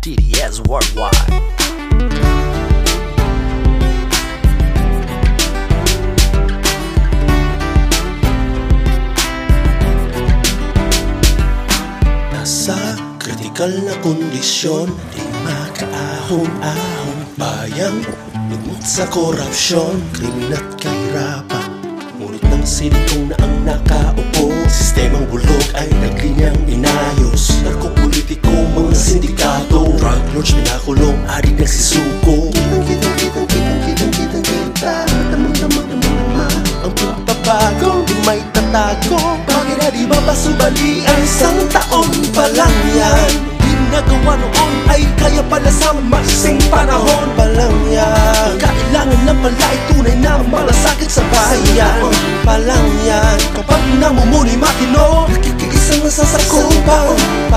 TDS Worldwide. Nasa kritikal na kondisyon Di makaahon-ahon. Bayang lugmot sa korupsyon Krimen at kahirapan. Ngunit ng silitong na ang nakaupo Sistemang bulog ay naglinyang inayos Narkopolitiko, mga sindikato. Drug lords pinakulong, adik nagsisuko Kitang kitang kitang kitang kitang kitang kita Damang damang damang damang Ang pagbabago di may tatago. Bakit na di mapasubali ang isang taon pa lang yan? Di nagawa noon ay kaya pala sa masing panahon. Pa lang yan. Kailangan na pala ay tunay na malasakit sa bayan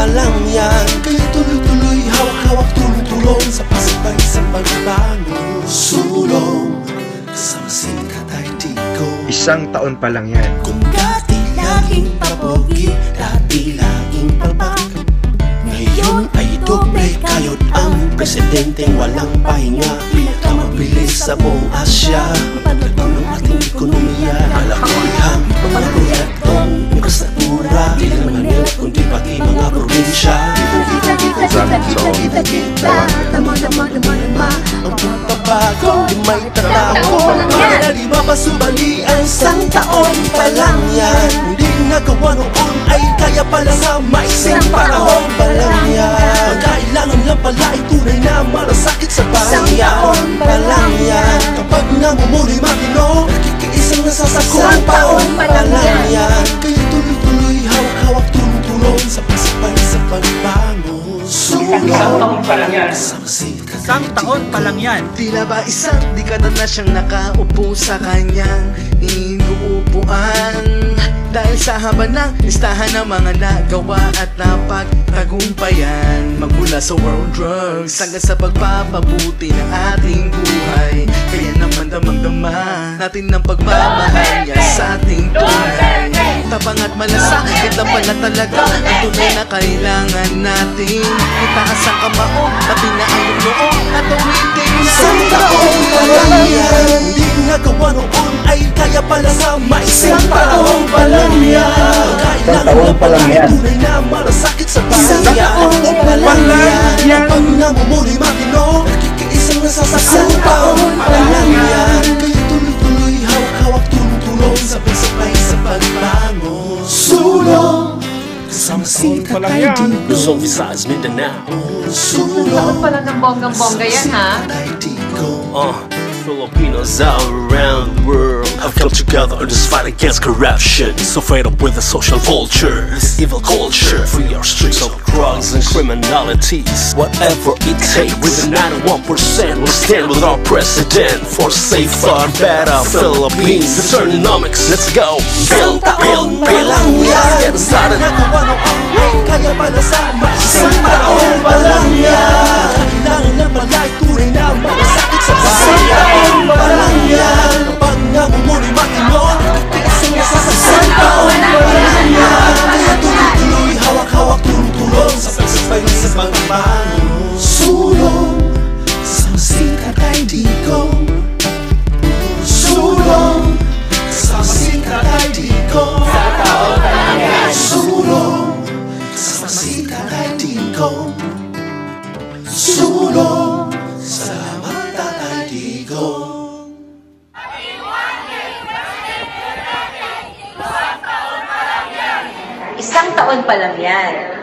Pa lang yan. Kaya tuloy-tuloy hawak-hawak tulong-tulong Sa pasipay sa pagbago Sulong. Kasama singkat ay di ko Isang taon pa lang yan. kung dati laging papogi, dati laging palpak. Ngayon ay doble kayod ang presidenteng walang pahinga. Pinakamabilis sa buong Asya. Paglago ng ating ekonomiya Alakulihang pagbabago di may tatago Para di mapasubali ang isang taon pa lang yan. Hindi nagawa noon ay kaya pala sa maising panahon pa lang yan. Ang kailangan lang pala ay tunay na malasakit sa bayan. pa lang yan. Kapag namumuli matino Sulong Kasama sikat Isang taon pa lang yan. Tila ba isang dekada na siyang nakaupo sa kanyang inuupuan? Dahil sa haba ng listahan ng mga nagawa at napagtagumpayan Magmula sa world drugs hanggang sa pagpapabuti ng ating buhay. Kaya naman damang-dama natin ng pagmamahal niya sa ating tunay Tapang at malasakit na pala talaga Ang tunay na kailangan natin. Itaas ang kamao, pati na ang noo At umitin Isang taon pa lang yan Hindi nagawa noon ay kaya pala sa maisang panahon pa lang yan Kailangan taon pa lang yan. Tunay na malasakit sa bayan pa lang yan Kapag namumuli matino Nakikiisang nasasakupan Kasama sikat ay di Luzon, Visayas, Mindanao. Sulong Taon pala ng bonggang-bongga yan, ha? Sikat ay di ko Uh, Filipinos all around the world have come together in this fight against corruption. So fed up with the social vulture, this evil culture. Free our streets of drugs and criminalities. Whatever it takes, with the 91%, we'll stand with our president for safer, better Philippines. The Turnomics, let's go. Isang Build, build, taon pa build. lang yan get started. Nagawa noon ay kaya pala sa Isang taon pa lang yan di ko Sulong sa mata ay di ko Isang taon pa lang yan.